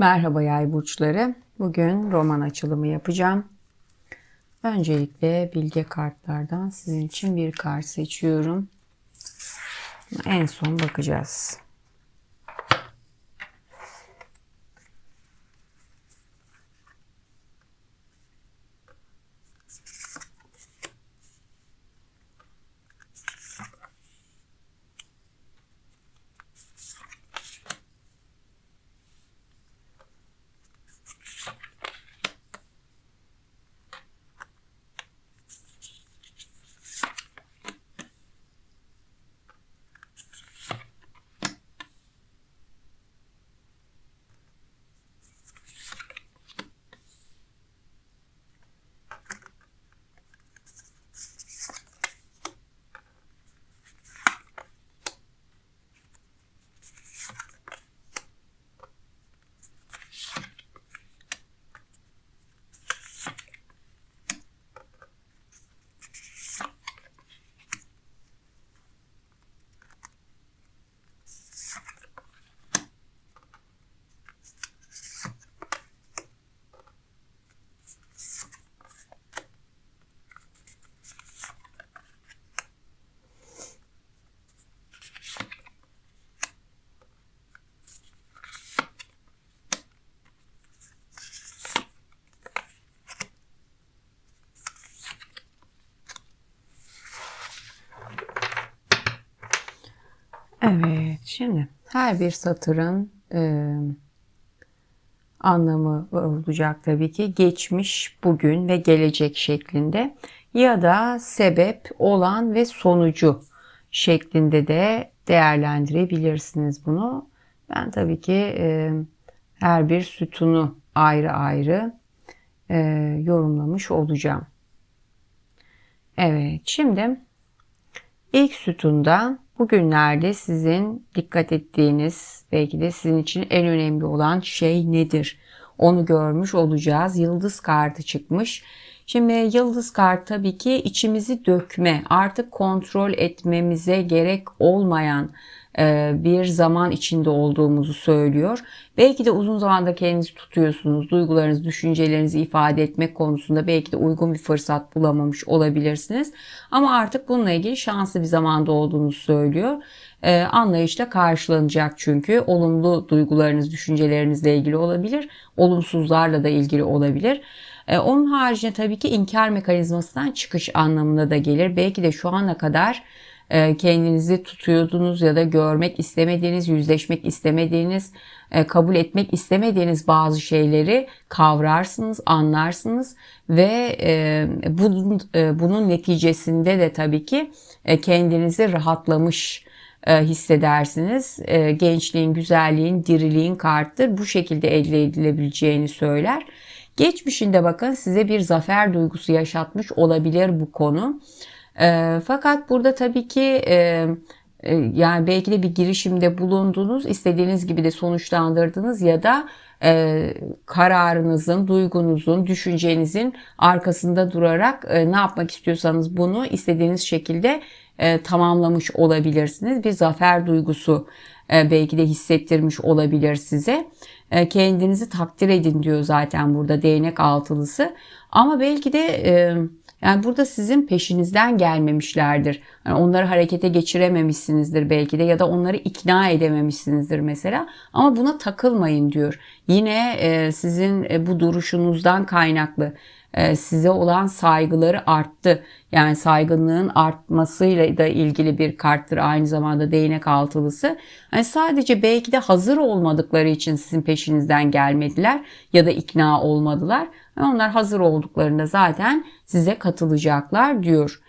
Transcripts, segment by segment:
Merhaba yay burçları. Bugün roman açılımı yapacağım. Öncelikle bilge kartlardan sizin için bir kart seçiyorum. En son bakacağız. Evet, şimdi her bir satırın e, anlamı olacak tabii ki geçmiş, bugün ve gelecek şeklinde ya da sebep, olan ve sonucu şeklinde de değerlendirebilirsiniz bunu. Ben tabii ki e, her bir sütunu ayrı ayrı e, yorumlamış olacağım. Evet, şimdi ilk sütunda Bugünlerde sizin dikkat ettiğiniz belki de sizin için en önemli olan şey nedir? Onu görmüş olacağız. Yıldız kartı çıkmış. Şimdi yıldız kart tabii ki içimizi dökme, artık kontrol etmemize gerek olmayan bir zaman içinde olduğumuzu söylüyor. Belki de uzun zamanda kendinizi tutuyorsunuz. Duygularınızı, düşüncelerinizi ifade etmek konusunda belki de uygun bir fırsat bulamamış olabilirsiniz. Ama artık bununla ilgili şanslı bir zamanda olduğunuzu söylüyor. Ee, anlayışla karşılanacak çünkü. Olumlu duygularınız, düşüncelerinizle ilgili olabilir. Olumsuzlarla da ilgili olabilir. Ee, onun haricinde tabii ki inkar mekanizmasından çıkış anlamına da gelir. Belki de şu ana kadar e, kendinizi tutuyordunuz ya da görmek istemediğiniz, yüzleşmek istemediğiniz, e, kabul etmek istemediğiniz bazı şeyleri kavrarsınız, anlarsınız ve e, bunun, bunun neticesinde de tabii ki kendinizi rahatlamış hissedersiniz. Gençliğin, güzelliğin, diriliğin karttır. Bu şekilde elde edilebileceğini söyler. Geçmişinde bakın size bir zafer duygusu yaşatmış olabilir bu konu. E, fakat burada tabii ki e, e, yani belki de bir girişimde bulundunuz, istediğiniz gibi de sonuçlandırdınız ya da e, kararınızın, duygunuzun, düşüncenizin arkasında durarak e, ne yapmak istiyorsanız bunu istediğiniz şekilde e, tamamlamış olabilirsiniz. Bir zafer duygusu e, belki de hissettirmiş olabilir size. E, kendinizi takdir edin diyor zaten burada değnek altılısı. Ama belki de e, yani burada sizin peşinizden gelmemişlerdir. Yani onları harekete geçirememişsinizdir belki de ya da onları ikna edememişsinizdir mesela. Ama buna takılmayın diyor. Yine e, sizin e, bu duruşunuzdan kaynaklı size olan saygıları arttı. Yani saygınlığın artmasıyla da ilgili bir karttır aynı zamanda değnek altılısı. Yani sadece belki de hazır olmadıkları için sizin peşinizden gelmediler ya da ikna olmadılar. Onlar hazır olduklarında zaten size katılacaklar diyor.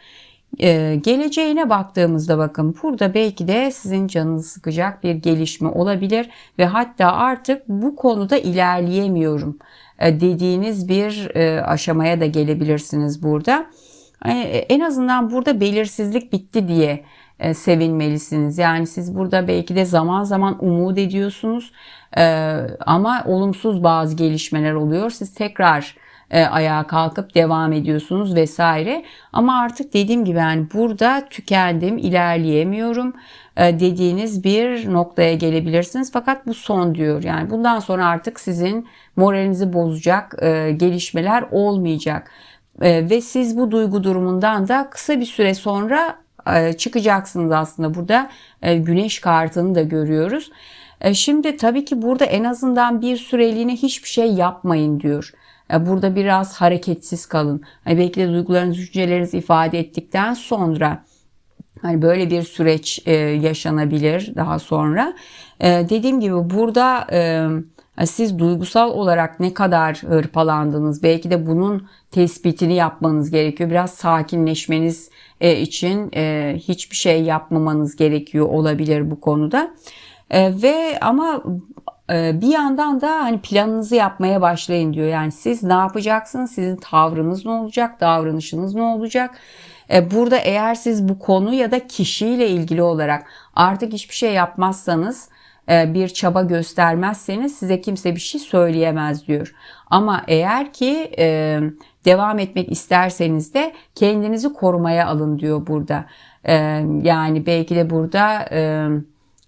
Ee, geleceğine baktığımızda bakın burada belki de sizin canınızı sıkacak bir gelişme olabilir ve hatta artık bu konuda ilerleyemiyorum e, dediğiniz bir e, aşamaya da gelebilirsiniz burada. E, en azından burada belirsizlik bitti diye e, sevinmelisiniz. Yani siz burada belki de zaman zaman umut ediyorsunuz e, ama olumsuz bazı gelişmeler oluyor. Siz tekrar e, ayağa kalkıp devam ediyorsunuz vesaire. Ama artık dediğim gibi yani burada tükendim, ilerleyemiyorum e, dediğiniz bir noktaya gelebilirsiniz. Fakat bu son diyor. Yani bundan sonra artık sizin moralinizi bozacak e, gelişmeler olmayacak. Ve siz bu duygu durumundan da kısa bir süre sonra çıkacaksınız aslında. Burada güneş kartını da görüyoruz. Şimdi tabii ki burada en azından bir süreliğine hiçbir şey yapmayın diyor. Burada biraz hareketsiz kalın. Hani belki de duygularınızı, düşüncelerinizi ifade ettikten sonra hani böyle bir süreç yaşanabilir daha sonra. Dediğim gibi burada siz duygusal olarak ne kadar hırpalandınız belki de bunun tespitini yapmanız gerekiyor. Biraz sakinleşmeniz için hiçbir şey yapmamanız gerekiyor olabilir bu konuda. E, ve ama e, bir yandan da hani planınızı yapmaya başlayın diyor. Yani siz ne yapacaksınız? Sizin tavrınız ne olacak? Davranışınız ne olacak? E, burada eğer siz bu konu ya da kişiyle ilgili olarak artık hiçbir şey yapmazsanız e, bir çaba göstermezseniz size kimse bir şey söyleyemez diyor. Ama eğer ki e, devam etmek isterseniz de kendinizi korumaya alın diyor burada. Yani belki de burada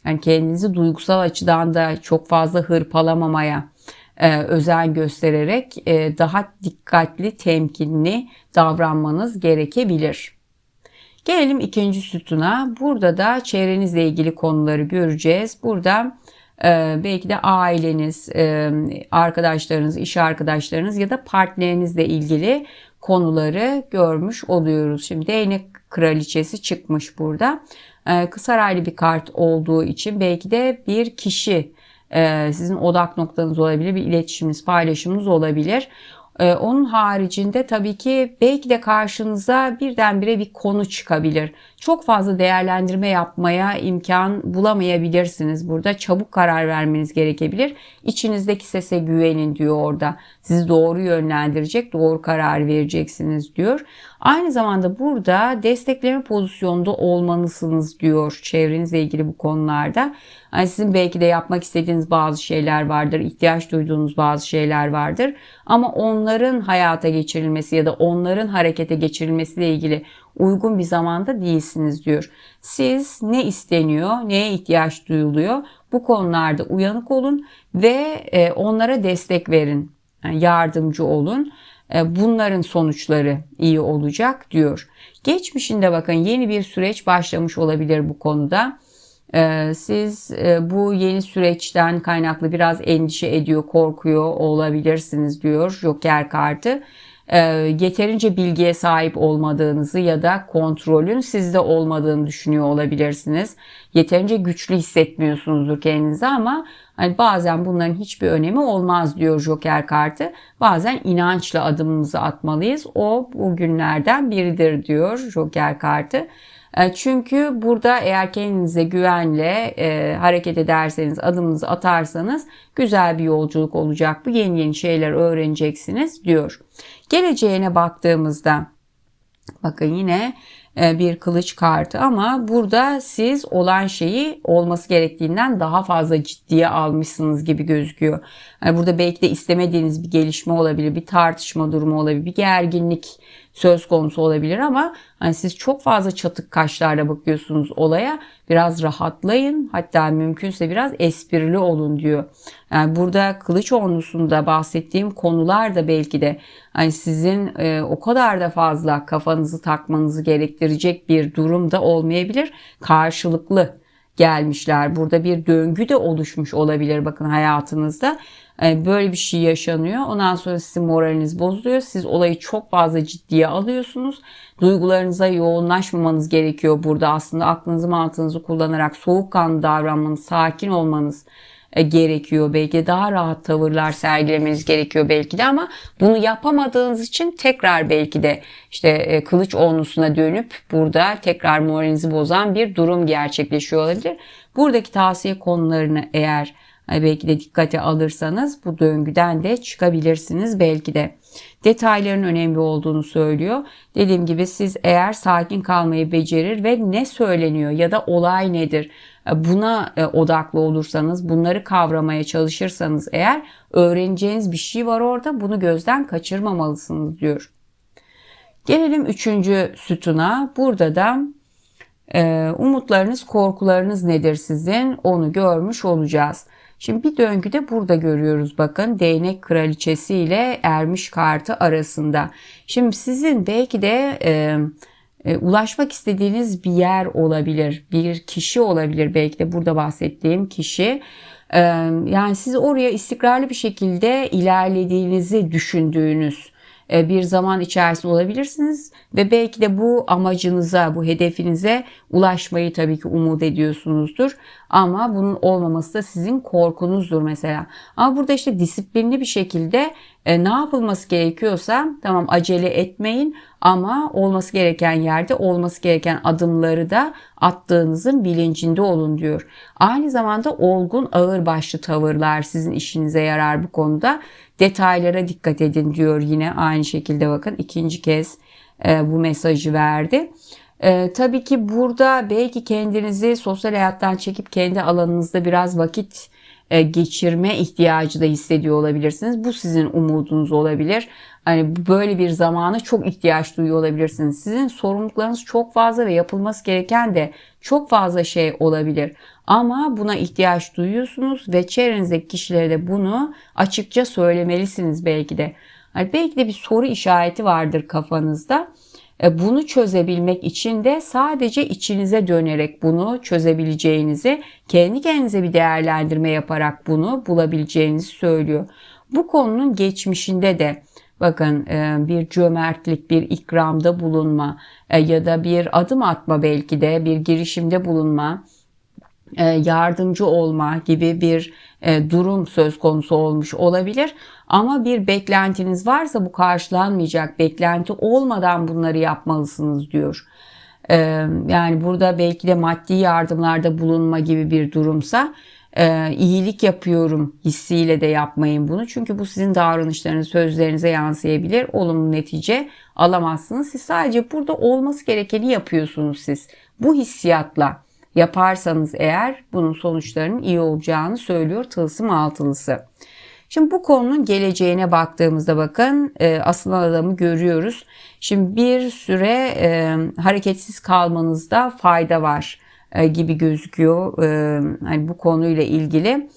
yani kendinizi duygusal açıdan da çok fazla hırpalamamaya e, özen göstererek e, daha dikkatli, temkinli davranmanız gerekebilir. Gelelim ikinci sütuna. Burada da çevrenizle ilgili konuları göreceğiz. Burada e, belki de aileniz, e, arkadaşlarınız, iş arkadaşlarınız ya da partnerinizle ilgili konuları görmüş oluyoruz. Şimdi değnek kraliçesi çıkmış burada. E, kısa raylı bir kart olduğu için belki de bir kişi e, sizin odak noktanız olabilir, bir iletişiminiz, paylaşımınız olabilir. Ee, onun haricinde tabii ki belki de karşınıza birdenbire bir konu çıkabilir. Çok fazla değerlendirme yapmaya imkan bulamayabilirsiniz burada. Çabuk karar vermeniz gerekebilir. İçinizdeki sese güvenin diyor orada. Sizi doğru yönlendirecek, doğru karar vereceksiniz diyor. Aynı zamanda burada destekleme pozisyonda olmalısınız diyor çevrenizle ilgili bu konularda. Yani sizin belki de yapmak istediğiniz bazı şeyler vardır, ihtiyaç duyduğunuz bazı şeyler vardır. Ama onların hayata geçirilmesi ya da onların harekete geçirilmesiyle ilgili uygun bir zamanda değilsiniz diyor. Siz ne isteniyor, neye ihtiyaç duyuluyor bu konularda uyanık olun ve e, onlara destek verin. Yardımcı olun. E, bunların sonuçları iyi olacak diyor. Geçmişinde bakın yeni bir süreç başlamış olabilir bu konuda. E, siz bu yeni süreçten kaynaklı biraz endişe ediyor, korkuyor olabilirsiniz diyor Joker kartı. E, yeterince bilgiye sahip olmadığınızı ya da kontrolün sizde olmadığını düşünüyor olabilirsiniz. Yeterince güçlü hissetmiyorsunuzdur kendinizi ama hani bazen bunların hiçbir önemi olmaz diyor Joker kartı. Bazen inançla adımımızı atmalıyız. O bugünlerden biridir diyor Joker kartı. E, çünkü burada eğer kendinize güvenle e, hareket ederseniz, adımınızı atarsanız güzel bir yolculuk olacak. Bu yeni yeni şeyler öğreneceksiniz diyor. Geleceğine baktığımızda bakın yine e, bir kılıç kartı ama burada siz olan şeyi olması gerektiğinden daha fazla ciddiye almışsınız gibi gözüküyor. Yani burada belki de istemediğiniz bir gelişme olabilir, bir tartışma durumu olabilir, bir gerginlik söz konusu olabilir ama hani siz çok fazla çatık kaşlarla bakıyorsunuz olaya. Biraz rahatlayın hatta mümkünse biraz esprili olun diyor. Yani burada kılıç ornusunda bahsettiğim konular da belki de hani sizin e, o kadar da fazla kafanızı takmanızı gerektirecek bir durum da olmayabilir. Karşılıklı gelmişler. Burada bir döngü de oluşmuş olabilir bakın hayatınızda. E, böyle bir şey yaşanıyor. Ondan sonra sizin moraliniz bozuluyor. Siz olayı çok fazla ciddiye alıyorsunuz. Duygularınıza yoğunlaşmamanız gerekiyor burada. Aslında aklınızı mantığınızı kullanarak soğukkanlı davranmanız, sakin olmanız e, gerekiyor. Belki daha rahat tavırlar sergilemeniz gerekiyor belki de ama bunu yapamadığınız için tekrar belki de işte e, kılıç onlusuna dönüp burada tekrar moralinizi bozan bir durum gerçekleşiyor olabilir. Buradaki tavsiye konularını eğer Hani belki de dikkate alırsanız bu döngüden de çıkabilirsiniz belki de. Detayların önemli olduğunu söylüyor. Dediğim gibi siz eğer sakin kalmayı becerir ve ne söyleniyor ya da olay nedir buna e, odaklı olursanız, bunları kavramaya çalışırsanız eğer öğreneceğiniz bir şey var orada bunu gözden kaçırmamalısınız diyor. Gelelim üçüncü sütuna. Burada da e, umutlarınız, korkularınız nedir sizin? Onu görmüş olacağız. Şimdi bir döngüde burada görüyoruz bakın değnek kraliçesi ile ermiş kartı arasında. Şimdi sizin belki de e, e, ulaşmak istediğiniz bir yer olabilir, bir kişi olabilir belki de burada bahsettiğim kişi. E, yani siz oraya istikrarlı bir şekilde ilerlediğinizi düşündüğünüz bir zaman içerisinde olabilirsiniz ve belki de bu amacınıza, bu hedefinize ulaşmayı tabii ki umut ediyorsunuzdur. Ama bunun olmaması da sizin korkunuzdur mesela. Ama burada işte disiplinli bir şekilde e, ne yapılması gerekiyorsa tamam acele etmeyin ama olması gereken yerde olması gereken adımları da attığınızın bilincinde olun diyor. Aynı zamanda olgun ağır başlı tavırlar sizin işinize yarar bu konuda. Detaylara dikkat edin diyor yine aynı şekilde bakın ikinci kez e, bu mesajı verdi. E, tabii ki burada belki kendinizi sosyal hayattan çekip kendi alanınızda biraz vakit e, geçirme ihtiyacı da hissediyor olabilirsiniz. Bu sizin umudunuz olabilir. Hani böyle bir zamana çok ihtiyaç duyuyor olabilirsiniz. Sizin sorumluluklarınız çok fazla ve yapılması gereken de çok fazla şey olabilir. Ama buna ihtiyaç duyuyorsunuz ve çevrenizdeki kişilere de bunu açıkça söylemelisiniz belki de. Hani belki de bir soru işareti vardır kafanızda. E, bunu çözebilmek için de sadece içinize dönerek bunu çözebileceğinizi, kendi kendinize bir değerlendirme yaparak bunu bulabileceğinizi söylüyor. Bu konunun geçmişinde de bakın e, bir cömertlik, bir ikramda bulunma e, ya da bir adım atma belki de bir girişimde bulunma e, yardımcı olma gibi bir durum söz konusu olmuş olabilir. Ama bir beklentiniz varsa bu karşılanmayacak. Beklenti olmadan bunları yapmalısınız diyor. Yani burada belki de maddi yardımlarda bulunma gibi bir durumsa iyilik yapıyorum hissiyle de yapmayın bunu. Çünkü bu sizin davranışlarınız, sözlerinize yansıyabilir. Olumlu netice alamazsınız. Siz sadece burada olması gerekeni yapıyorsunuz siz. Bu hissiyatla yaparsanız eğer bunun sonuçlarının iyi olacağını söylüyor tılsım altılısı. Şimdi bu konunun geleceğine baktığımızda bakın e, asılan adamı görüyoruz. Şimdi bir süre e, hareketsiz kalmanızda fayda var e, gibi gözüküyor. E, hani bu konuyla ilgili.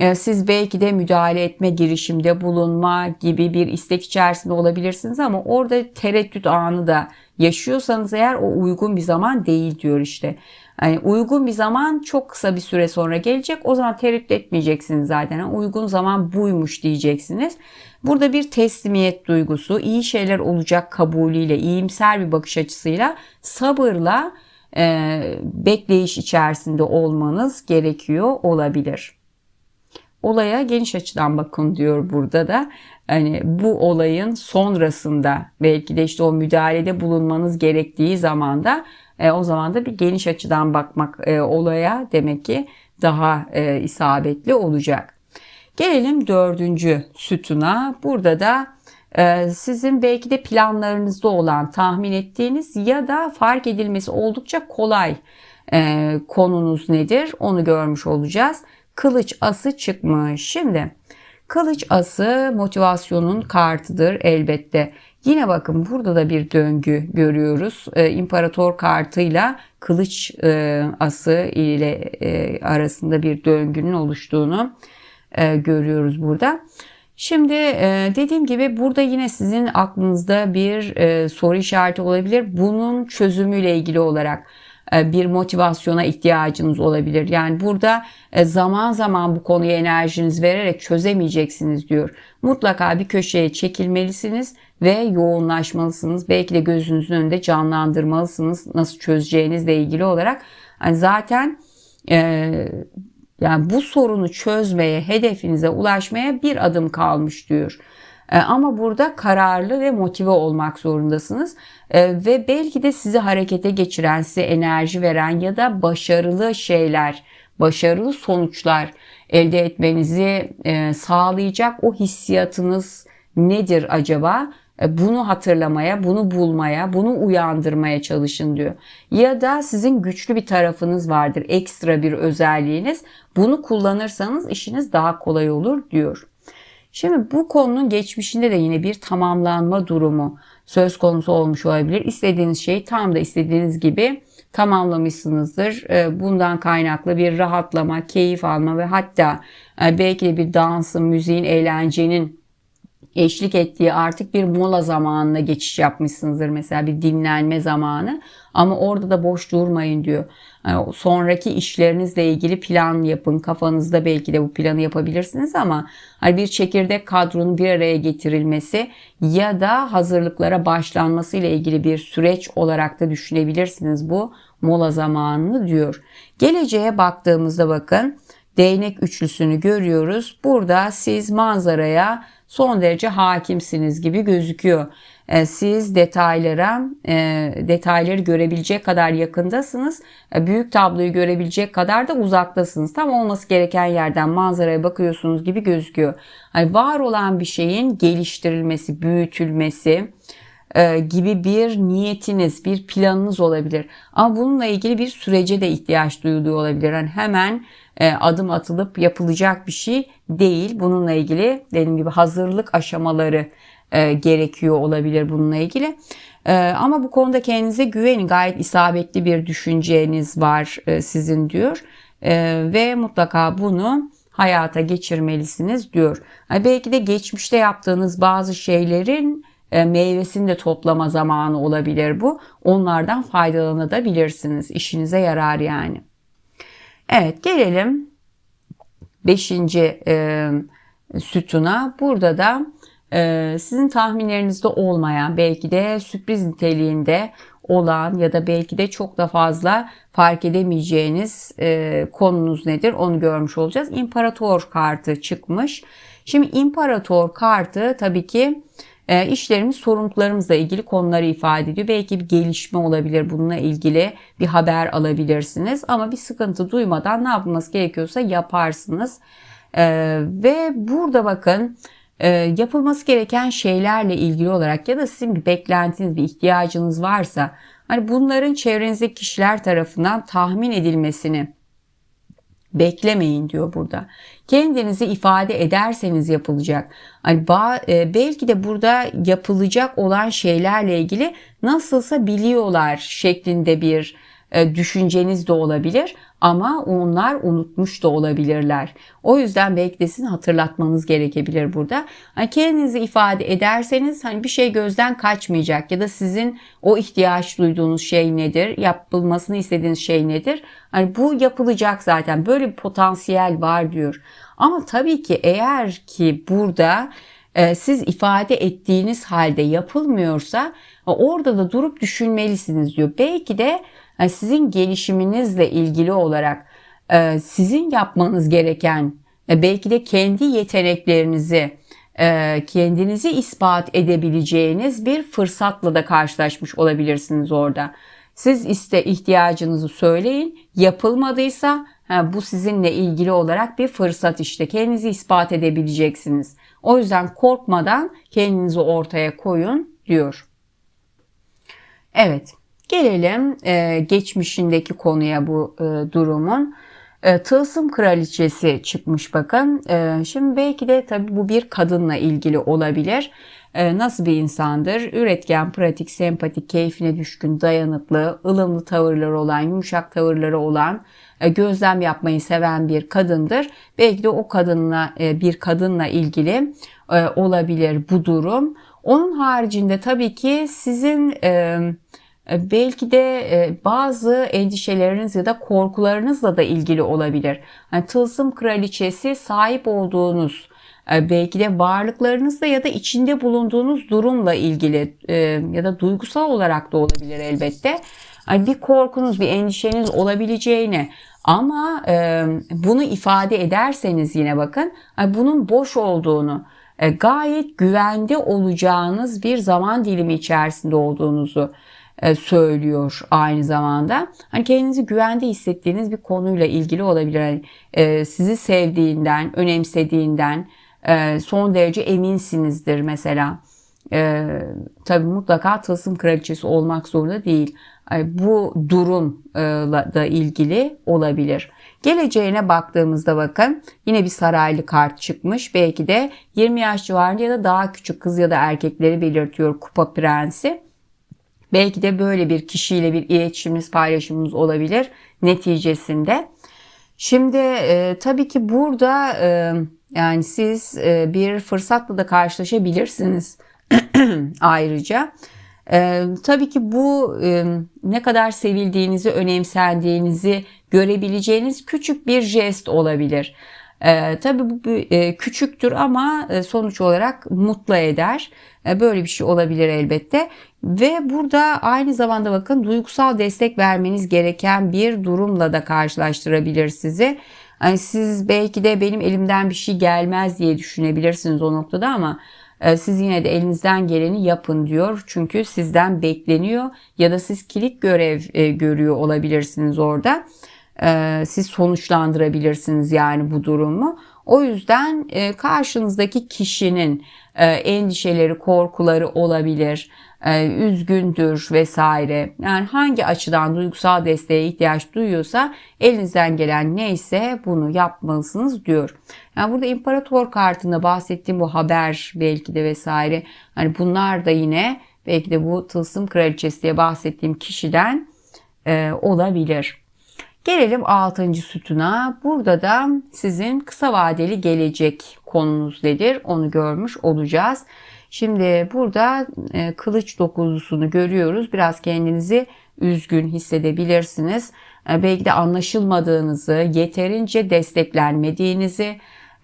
E, siz belki de müdahale etme, girişimde bulunma gibi bir istek içerisinde olabilirsiniz ama orada tereddüt anı da yaşıyorsanız eğer o uygun bir zaman değil diyor işte. Yani uygun bir zaman çok kısa bir süre sonra gelecek. O zaman tereddüt etmeyeceksiniz zaten. Yani uygun zaman buymuş diyeceksiniz. Burada bir teslimiyet duygusu, iyi şeyler olacak kabulüyle, iyimser bir bakış açısıyla, sabırla e, bekleyiş içerisinde olmanız gerekiyor olabilir. Olaya geniş açıdan bakın diyor burada da. Hani bu olayın sonrasında belki de işte o müdahalede bulunmanız gerektiği zamanda e, o zaman da bir geniş açıdan bakmak e, olaya demek ki daha e, isabetli olacak. Gelelim dördüncü sütuna. Burada da e, sizin belki de planlarınızda olan tahmin ettiğiniz ya da fark edilmesi oldukça kolay e, konunuz nedir onu görmüş olacağız. Kılıç ası çıkmış. Şimdi kılıç ası motivasyonun kartıdır elbette. Yine bakın burada da bir döngü görüyoruz. E, İmparator kartıyla kılıç e, ası ile e, arasında bir döngünün oluştuğunu e, görüyoruz burada. Şimdi e, dediğim gibi burada yine sizin aklınızda bir e, soru işareti olabilir. Bunun çözümüyle ilgili olarak e, bir motivasyona ihtiyacınız olabilir. Yani burada zaman zaman bu konuya enerjiniz vererek çözemeyeceksiniz diyor. Mutlaka bir köşeye çekilmelisiniz ve yoğunlaşmalısınız. Belki de gözünüzün önünde canlandırmalısınız nasıl çözeceğinizle ilgili olarak. Yani zaten yani bu sorunu çözmeye, hedefinize ulaşmaya bir adım kalmış diyor. E, ama burada kararlı ve motive olmak zorundasınız. E, ve belki de sizi harekete geçiren, size enerji veren ya da başarılı şeyler, başarılı sonuçlar elde etmenizi e, sağlayacak o hissiyatınız nedir acaba? E, bunu hatırlamaya, bunu bulmaya, bunu uyandırmaya çalışın diyor. Ya da sizin güçlü bir tarafınız vardır, ekstra bir özelliğiniz. Bunu kullanırsanız işiniz daha kolay olur diyor. Şimdi bu konunun geçmişinde de yine bir tamamlanma durumu söz konusu olmuş olabilir. İstediğiniz şeyi tam da istediğiniz gibi tamamlamışsınızdır. E, bundan kaynaklı bir rahatlama, keyif alma ve hatta e, belki de bir dansın, müziğin, eğlencenin eşlik ettiği artık bir mola zamanına geçiş yapmışsınızdır. Mesela bir dinlenme zamanı ama orada da boş durmayın diyor. Yani sonraki işlerinizle ilgili plan yapın. Kafanızda belki de bu planı yapabilirsiniz ama hani bir çekirdek kadronun bir araya getirilmesi ya da hazırlıklara başlanması ile ilgili bir süreç olarak da düşünebilirsiniz bu mola zamanını diyor. Geleceğe baktığımızda bakın değnek üçlüsünü görüyoruz. Burada siz manzaraya son derece hakimsiniz gibi gözüküyor. E, siz detaylara, e, detayları görebilecek kadar yakındasınız. E, büyük tabloyu görebilecek kadar da uzaktasınız. Tam olması gereken yerden manzaraya bakıyorsunuz gibi gözüküyor. Hani var olan bir şeyin geliştirilmesi, büyütülmesi, gibi bir niyetiniz, bir planınız olabilir. Ama bununla ilgili bir sürece de ihtiyaç duyuluyor olabilir. Yani hemen adım atılıp yapılacak bir şey değil. Bununla ilgili dediğim gibi hazırlık aşamaları e, gerekiyor olabilir bununla ilgili. E, ama bu konuda kendinize güvenin. Gayet isabetli bir düşünceniz var e, sizin diyor. E, ve mutlaka bunu hayata geçirmelisiniz diyor. Belki de geçmişte yaptığınız bazı şeylerin e, meyvesini de toplama zamanı olabilir bu. Onlardan faydalanabilirsiniz. İşinize yarar yani. Evet gelelim 5. E, sütuna. Burada da e, sizin tahminlerinizde olmayan belki de sürpriz niteliğinde olan ya da belki de çok da fazla fark edemeyeceğiniz e, konunuz nedir onu görmüş olacağız. İmparator kartı çıkmış. Şimdi imparator kartı tabii ki e, işlerimiz, sorumluluklarımızla ilgili konuları ifade ediyor. Belki bir gelişme olabilir bununla ilgili bir haber alabilirsiniz. Ama bir sıkıntı duymadan ne yapılması gerekiyorsa yaparsınız. E, ve burada bakın e, yapılması gereken şeylerle ilgili olarak ya da sizin bir beklentiniz, bir ihtiyacınız varsa hani bunların çevrenizdeki kişiler tarafından tahmin edilmesini beklemeyin diyor burada. Kendinizi ifade ederseniz yapılacak. Hani e, belki de burada yapılacak olan şeylerle ilgili nasılsa biliyorlar şeklinde bir düşünceniz de olabilir ama onlar unutmuş da olabilirler. O yüzden belki de sizin hatırlatmanız gerekebilir burada. Hani kendinizi ifade ederseniz hani bir şey gözden kaçmayacak ya da sizin o ihtiyaç duyduğunuz şey nedir? Yapılmasını istediğiniz şey nedir? Hani bu yapılacak zaten. Böyle bir potansiyel var diyor. Ama tabii ki eğer ki burada e, siz ifade ettiğiniz halde yapılmıyorsa orada da durup düşünmelisiniz diyor. Belki de sizin gelişiminizle ilgili olarak e, sizin yapmanız gereken e, belki de kendi yeteneklerinizi e, kendinizi ispat edebileceğiniz bir fırsatla da karşılaşmış olabilirsiniz orada. Siz iste ihtiyacınızı söyleyin. Yapılmadıysa bu sizinle ilgili olarak bir fırsat işte. Kendinizi ispat edebileceksiniz. O yüzden korkmadan kendinizi ortaya koyun diyor. Evet. Gelelim e, geçmişindeki konuya bu e, durumun. E, Tılsım kraliçesi çıkmış bakın. E, şimdi belki de tabii bu bir kadınla ilgili olabilir. E, nasıl bir insandır? Üretken, pratik, sempatik, keyfine düşkün, dayanıklı, ılımlı tavırları olan, yumuşak tavırları olan, e, gözlem yapmayı seven bir kadındır. Belki de o kadınla e, bir kadınla ilgili e, olabilir bu durum. Onun haricinde tabii ki sizin e, belki de e, bazı endişeleriniz ya da korkularınızla da ilgili olabilir. Yani tılsım kraliçesi sahip olduğunuz e, belki de varlıklarınızla ya da içinde bulunduğunuz durumla ilgili ya da duygusal olarak da olabilir elbette. Yani bir korkunuz, bir endişeniz olabileceğini ama bunu ifade ederseniz yine bakın bunun boş olduğunu, gayet güvende olacağınız bir zaman dilimi içerisinde olduğunuzu e, söylüyor aynı zamanda. Hani kendinizi güvende hissettiğiniz bir konuyla ilgili olabilir. Yani, e, sizi sevdiğinden, önemsediğinden e, son derece eminsinizdir mesela. E, tabii mutlaka tılsım kraliçesi olmak zorunda değil. E, bu durumla da ilgili olabilir. Geleceğine baktığımızda bakın yine bir saraylı kart çıkmış. Belki de 20 yaş civarında ya da daha küçük kız ya da erkekleri belirtiyor kupa prensi. Belki de böyle bir kişiyle bir iletişimimiz, paylaşımımız olabilir neticesinde. Şimdi e, tabii ki burada e, yani siz e, bir fırsatla da karşılaşabilirsiniz ayrıca. E, tabii ki bu e, ne kadar sevildiğinizi, önemsendiğinizi görebileceğiniz küçük bir jest olabilir. E, tabii bu e, küçüktür ama e, sonuç olarak mutlu eder. E, böyle bir şey olabilir elbette. Ve burada aynı zamanda bakın duygusal destek vermeniz gereken bir durumla da karşılaştırabilir sizi. Yani siz belki de benim elimden bir şey gelmez diye düşünebilirsiniz o noktada ama e, siz yine de elinizden geleni yapın diyor. Çünkü sizden bekleniyor ya da siz kilit görev e, görüyor olabilirsiniz orada. E, siz sonuçlandırabilirsiniz yani bu durumu. O yüzden karşınızdaki kişinin endişeleri, korkuları olabilir üzgündür vesaire. Yani hangi açıdan duygusal desteğe ihtiyaç duyuyorsa elinizden gelen neyse bunu yapmalısınız diyor. Yani burada imparator kartında bahsettiğim bu haber belki de vesaire. Hani bunlar da yine belki de bu tılsım kraliçesi diye bahsettiğim kişiden e, olabilir. Gelelim 6. sütuna. Burada da sizin kısa vadeli gelecek konunuz nedir? Onu görmüş olacağız. Şimdi burada e, kılıç dokuzusunu görüyoruz. Biraz kendinizi üzgün hissedebilirsiniz. E, belki de anlaşılmadığınızı, yeterince desteklenmediğinizi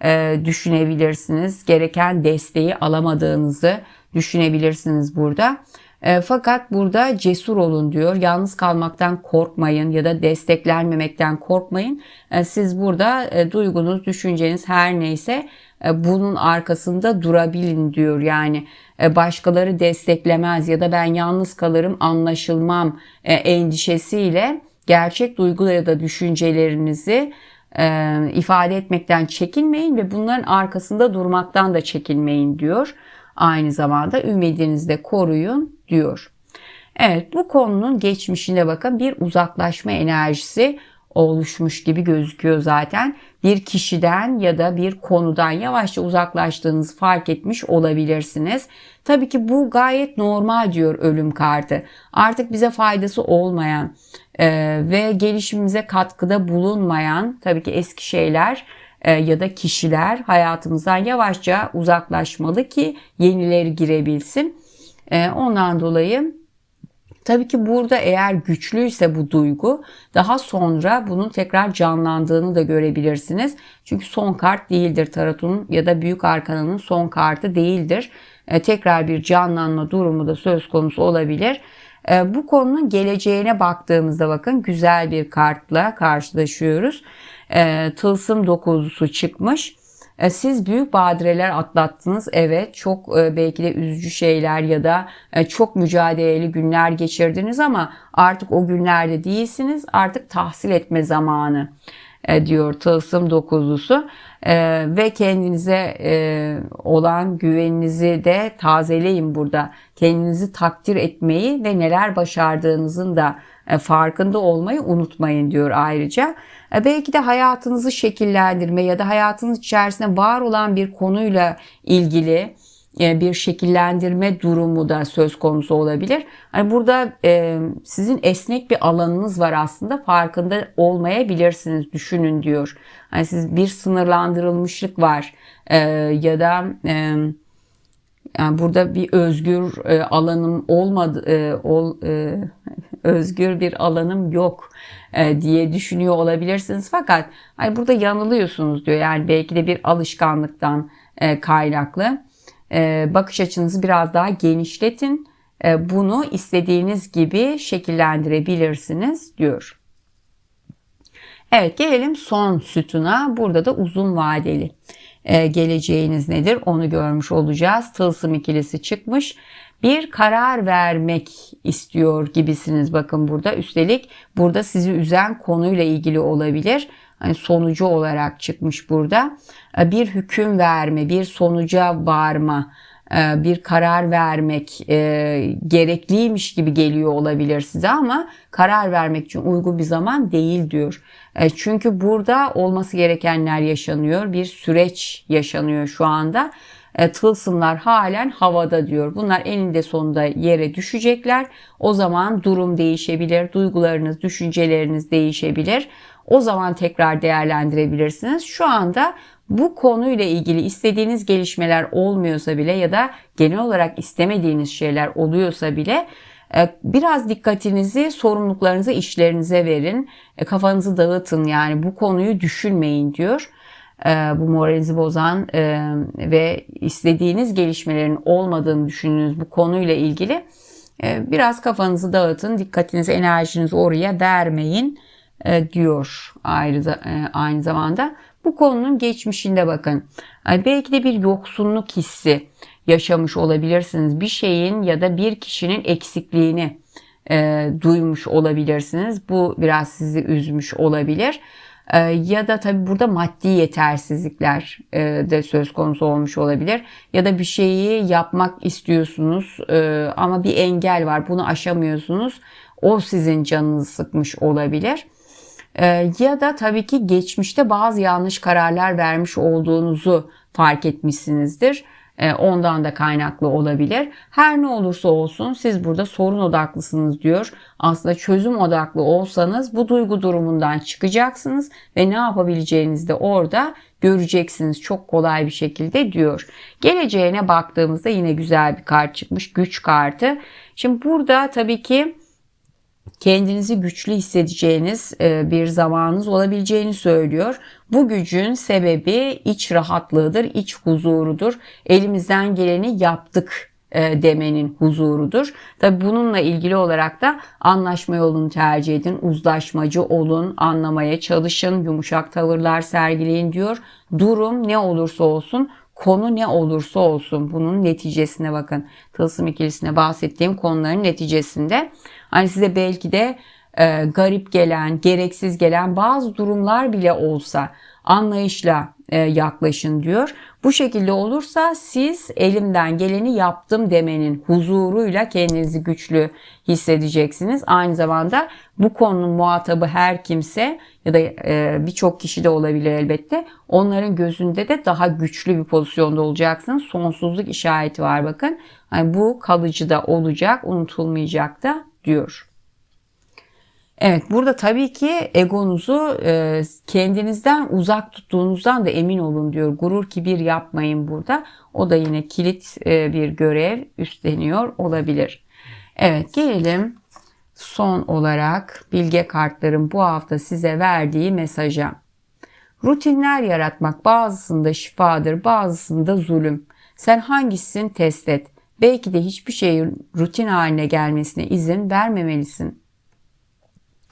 e, düşünebilirsiniz. Gereken desteği alamadığınızı düşünebilirsiniz burada. E, fakat burada cesur olun diyor. Yalnız kalmaktan korkmayın ya da desteklenmemekten korkmayın. E, siz burada e, duygunuz, düşünceniz her neyse bunun arkasında durabilin diyor. Yani e, başkaları desteklemez ya da ben yalnız kalırım, anlaşılmam e, endişesiyle gerçek duyguları ya da düşüncelerinizi ifade etmekten çekinmeyin ve bunların arkasında durmaktan da çekinmeyin diyor. Aynı zamanda ümidinizi de koruyun diyor. Evet bu konunun geçmişine bakın bir uzaklaşma enerjisi oluşmuş gibi gözüküyor zaten. Bir kişiden ya da bir konudan yavaşça uzaklaştığınızı fark etmiş olabilirsiniz. Tabii ki bu gayet normal diyor ölüm kartı. Artık bize faydası olmayan e, ve gelişimimize katkıda bulunmayan tabii ki eski şeyler e, ya da kişiler hayatımızdan yavaşça uzaklaşmalı ki yenileri girebilsin. E, ondan dolayı Tabii ki burada eğer güçlüyse bu duygu daha sonra bunun tekrar canlandığını da görebilirsiniz. Çünkü son kart değildir Tarot'un ya da Büyük Arkana'nın son kartı değildir. E, tekrar bir canlanma durumu da söz konusu olabilir. E, bu konunun geleceğine baktığımızda bakın güzel bir kartla karşılaşıyoruz. E, tılsım dokuzusu çıkmış. E, siz büyük badireler atlattınız. Evet çok e, belki de üzücü şeyler ya da e, çok mücadeleli günler geçirdiniz ama artık o günlerde değilsiniz. Artık tahsil etme zamanı diyor Tılsım dokuzlusu ve kendinize olan güveninizi de tazeleyin burada. Kendinizi takdir etmeyi ve neler başardığınızın da farkında olmayı unutmayın diyor ayrıca. E, belki de hayatınızı şekillendirme ya da hayatınız içerisinde var olan bir konuyla ilgili e, bir şekillendirme durumu da söz konusu olabilir. Hani burada e, sizin esnek bir alanınız var aslında farkında olmayabilirsiniz düşünün diyor. Hani siz bir sınırlandırılmışlık var e, ya da e, yani burada bir özgür e, alanım olmadı e, ol, e, özgür bir alanım yok e, diye düşünüyor olabilirsiniz. Fakat hani burada yanılıyorsunuz diyor. Yani belki de bir alışkanlıktan e, kaynaklı. E, bakış açınızı biraz daha genişletin. bunu istediğiniz gibi şekillendirebilirsiniz diyor. Evet gelelim son sütuna. Burada da uzun vadeli. e, geleceğiniz nedir onu görmüş olacağız. Tılsım ikilisi çıkmış. Bir karar vermek istiyor gibisiniz bakın burada. Üstelik burada sizi üzen konuyla ilgili olabilir. Hani sonucu olarak çıkmış burada. E, bir hüküm verme, bir sonuca varma e, bir karar vermek e, gerekliymiş gibi geliyor olabilir size ama karar vermek için uygun bir zaman değil diyor. Çünkü burada olması gerekenler yaşanıyor. Bir süreç yaşanıyor şu anda. Tılsımlar halen havada diyor. Bunlar eninde sonunda yere düşecekler. O zaman durum değişebilir. Duygularınız, düşünceleriniz değişebilir. O zaman tekrar değerlendirebilirsiniz. Şu anda bu konuyla ilgili istediğiniz gelişmeler olmuyorsa bile ya da genel olarak istemediğiniz şeyler oluyorsa bile e, biraz dikkatinizi, sorumluluklarınızı işlerinize verin. E, kafanızı dağıtın yani bu konuyu düşünmeyin diyor. E, bu moralinizi bozan ve istediğiniz gelişmelerin olmadığını düşündüğünüz bu konuyla ilgili biraz kafanızı dağıtın. Dikkatinizi, enerjinizi oraya vermeyin diyor ayrı aynı zamanda. Bu konunun geçmişinde bakın. Belki de bir yoksunluk hissi yaşamış olabilirsiniz. Bir şeyin ya da bir kişinin eksikliğini e, duymuş olabilirsiniz. Bu biraz sizi üzmüş olabilir. E, ya da tabi burada maddi yetersizlikler e, de söz konusu olmuş olabilir. Ya da bir şeyi yapmak istiyorsunuz e, ama bir engel var. Bunu aşamıyorsunuz. O sizin canınızı sıkmış olabilir. Ee, ya da tabii ki geçmişte bazı yanlış kararlar vermiş olduğunuzu fark etmişsinizdir. Ee, ondan da kaynaklı olabilir. Her ne olursa olsun siz burada sorun odaklısınız diyor. Aslında çözüm odaklı olsanız bu duygu durumundan çıkacaksınız ve ne yapabileceğinizi de orada göreceksiniz çok kolay bir şekilde diyor. Geleceğine baktığımızda yine güzel bir kart çıkmış. Güç kartı. Şimdi burada tabii ki kendinizi güçlü hissedeceğiniz e, bir zamanınız olabileceğini söylüyor. Bu gücün sebebi iç rahatlığıdır, iç huzurudur. Elimizden geleni yaptık e, demenin huzurudur. Tabi bununla ilgili olarak da anlaşma yolunu tercih edin, uzlaşmacı olun, anlamaya çalışın, yumuşak tavırlar sergileyin diyor. Durum ne olursa olsun konu ne olursa olsun bunun neticesine bakın. Tılsım ikilisine bahsettiğim konuların neticesinde hani size belki de e, garip gelen, gereksiz gelen bazı durumlar bile olsa anlayışla e, yaklaşın diyor. Bu şekilde olursa siz elimden geleni yaptım demenin huzuruyla kendinizi güçlü hissedeceksiniz. Aynı zamanda bu konunun muhatabı her kimse ya da e, birçok kişi de olabilir elbette. Onların gözünde de daha güçlü bir pozisyonda olacaksınız. Sonsuzluk işareti var bakın. Yani bu kalıcı da olacak, unutulmayacak da diyor. Evet burada tabii ki egonuzu e, kendinizden uzak tuttuğunuzdan da emin olun diyor. Gurur kibir yapmayın burada. O da yine kilit e, bir görev üstleniyor olabilir. Evet gelelim son olarak bilge kartların bu hafta size verdiği mesaja. Rutinler yaratmak bazısında şifadır, bazısında zulüm. Sen hangisini test et. Belki de hiçbir şeyin rutin haline gelmesine izin vermemelisin.